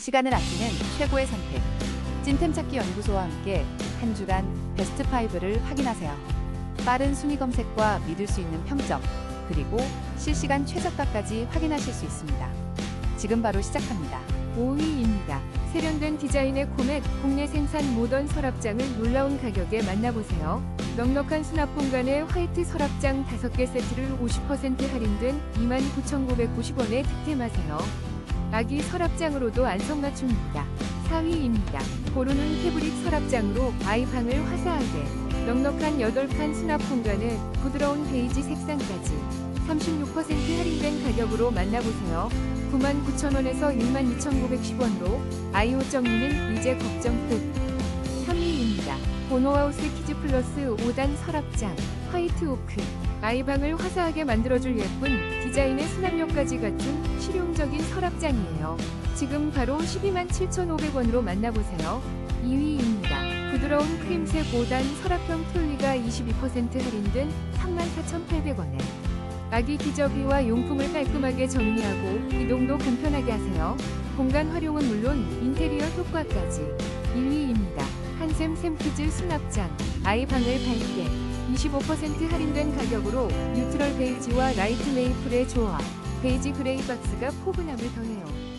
시간을 아끼는 최고의 선택. 찐템 찾기 연구소와 함께 한 주간 베스트 5를 확인하세요. 빠른 순위 검색과 믿을 수 있는 평점, 그리고 실시간 최저가까지 확인하실 수 있습니다. 지금 바로 시작합니다. 5위입니다. 세련된 디자인의 코멧 국내 생산 모던 서랍장을 놀라운 가격에 만나보세요. 넉넉한 수납 공간에 화이트 서랍장 5개 세트를 50% 할인된 29,990원에 득템하세요. 아기 서랍장으로도 안성맞춤입니다. 4위입니다. 고르는 패브릭 서랍장으로 아이방을 화사하게 넉넉한 8칸 수납 공간에 부드러운 베이지 색상까지 36% 할인된 가격으로 만나보세요. 99,000원에서 62,910원으로 아이오 정리는 이제 걱정 끝. 3위입니다. 보노하우스 키즈 플러스 5단 서랍장 화이트 오크 아이방을 화사하게 만들어줄 예쁜 디자인의 수납력까지 갖춘 실용적인 서랍장이에요. 지금 바로 127,500원으로 만나보세요. 2위입니다. 부드러운 크림색 5단 서랍형 트롤리가 22% 할인된 34,800원에 아기 기저귀와 용품을 깔끔하게 정리하고 이동도 간편하게 하세요. 공간 활용은 물론 인테리어 효과까지 1위입니다. 한 샘 샘키즈 수납장 아이방을 밝게 25% 할인된 가격으로 뉴트럴 베이지와 라이트 메이플의 조화 베이지 그레이 박스가 포근함을 더해요.